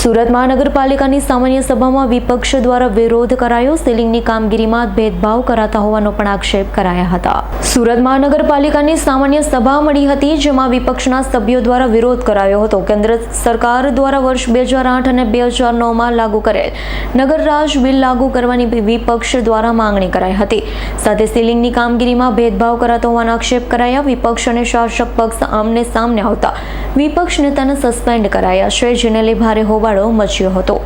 સુરત મહાનગરપાલિકાની સામાન્ય સભામાં વિપક્ષ દ્વારા વિરોધ કરાયો. સીલિંગની કામગીરીમાં ભેદભાવ કરાતા હોવાનો પણ આક્ષેપ કરાયા હતા. સુરત મહાનગરપાલિકાની સામાન્ય સભા મળી હતી, જેમાં વિપક્ષના સભ્યો દ્વારા વિરોધ કરાયો હતો. કેન્દ્ર સરકાર દ્વારા વર્ષ બે હજાર આઠ અને બે હજાર નવમાં લાગુ કરેલ નગરરાજ બિલ લાગુ કરવાની વિપક્ષ દ્વારા માંગણી કરાઈ હતી. સાથે સીલિંગની કામગીરીમાં ભેદભાવ કરાતો હોવાનો આક્ષેપ કરાયા. વિપક્ષ અને શાસક પક્ષ આમને સામને આવતા વિપક્ષ નેતાને સસ્પેન્ડ કરાયા. છે જેને લઈ ભારે હોબાળો મચ્યો હતો.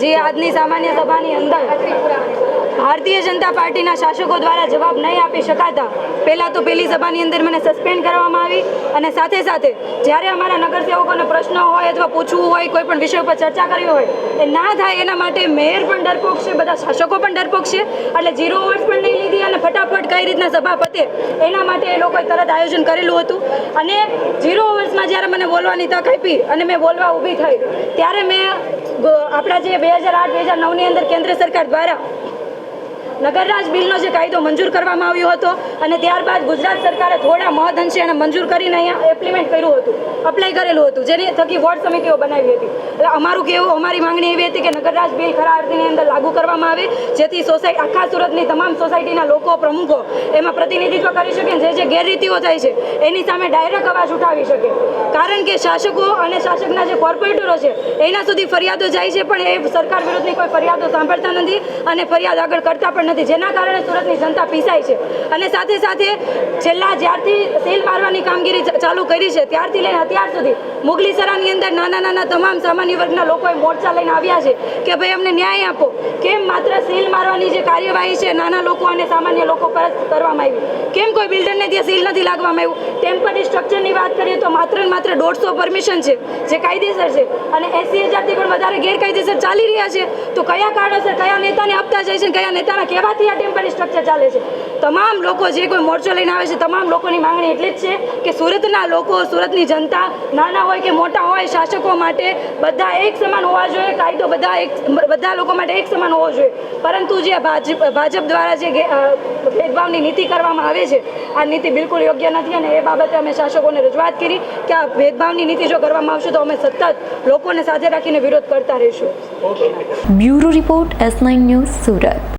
જે, આજની સામાન્ય સભાની અંદર ભારતીય જનતા પાર્ટીના શાસકો દ્વારા જવાબ નહીં આપી શકાતા પહેલાં તો પહેલી સભાની અંદર મને સસ્પેન્ડ કરવામાં આવી અને સાથે સાથે જ્યારે અમારા નગરસેવકોને પ્રશ્નો હોય અથવા પૂછવું હોય, કોઈ પણ વિષય ઉપર ચર્ચા કરવી હોય, એ ના થાય એના માટે મેયર પણ ડરપોક છે, બધા શાસકો પણ ડરપોક છે. એટલે ઝીરો ઓવર્સ પણ નહીં લીધી અને ફટાફટ કઈ રીતના સભા પતે એના માટે એ લોકોએ તરત આયોજન કરેલું હતું. અને ઝીરો ઓવર્સમાં જ્યારે મને બોલવાની તક આપી અને મેં બોલવા ઊભી થઈ, ત્યારે મેં આપણા જે બે હજાર આઠ, બે હજાર નવની અંદર કેન્દ્ર સરકાર દ્વારા નગરરાજ બિલનો જે કાયદો મંજૂર કરવામાં આવ્યો હતો અને ત્યારબાદ ગુજરાત સરકારે થોડા મહદઅંશે એને મંજૂર કરીને અહીંયા એપ્લિમેન્ટ કર્યું હતું અપ્લાય કરેલું હતું, જેની થકી વોર્ડ સમિતિઓ બનાવી હતી. એટલે અમારું કહેવું, અમારી માંગણી એવી હતી કે નગરરાજ બિલ ખરા અર્થની અંદર લાગુ કરવામાં આવે, જેથી સોસાયટી આખા સુરતની તમામ સોસાયટીના લોકો, પ્રમુખો, એમાં પ્રતિનિધિત્વ કરી શકે જે જે ગેરરીતિઓ થાય છે, એની સામે ડાયરેક્ટ અવાજ ઉઠાવી શકે. કારણ કે શાસકો અને શાસકના જે કોર્પોરેટરો છે, એના સુધી ફરિયાદો જાય છે, પણ એ સરકાર વિરુદ્ધની કોઈ ફરિયાદો સાંભળતા નથી અને ફરિયાદ આગળ કરતા પણ નથી. જેના કારણે સુરતની જનતા પીસાય છે. અને સાથે સાથે છેલ્લા જ્યારથી સીલ મારવાની કામગીરી ચાલુ કરી છે, ત્યારથી લઈને અત્યાર સુધી મુગલીસરાની અંદર નાના નાના તમામ સામાન્ય વર્ગના લોકોએ મોરચા લઈને આવ્યા છે કે ભાઈ અમને ન્યાય આપો. કેમ માત્ર સીલ મારવાની જે કાર્યવાહી છે નાના લોકો અને સામાન્ય લોકો પર કરવામાં આવી. કેમ કોઈ બિલ્ડરને ત્યાં સીલ નથી લાગવામાં આવ્યું? ટેમ્પરરી સ્ટ્રક્ચરની વાત કરીએ તો માત્ર માત્ર દોઢસો પરમિશન છે, જે કાયદેસર છે. અને એસી હજારથી પણ વધારે ગેરકાયદેસર ચાલી રહ્યા છે. તો કયા કારણોસર કયા નેતાને આપતા જાય છે કયા નેતાના કહેવાથી આ ટેમ્પરરી સ્ટ્રક્ચર ચાલે છે. તમામ લોકો જે કોઈ મોરચો લઈને આવે છે, તમામ લોકોની માંગણી એટલી જ છે કે સુરતના લોકો, સુરતની જનતા, નાના હોય કે મોટા હોય, શાસકો માટે બધા એક સમાન હોવા જોઈએ, કાયદો બધા એક, બધા લોકો માટે એક સમાન હોવો જોઈએ. પરંતુ જે ભાજપ ભાજપ દ્વારા જે ભેદભાવની નીતિ કરવામાં આવે છે, આ નીતિ બિલકુલ યોગ્ય નથી અને એ બાબતે અમે શાસકોને રજૂઆત કરી કે આ ભેદભાવની નીતિ જો કરવામાં આવશે તો અમે સતત લોકોને સાથે રાખીને વિરોધ કરતા રહીશું. Bureau report S nine news Surat.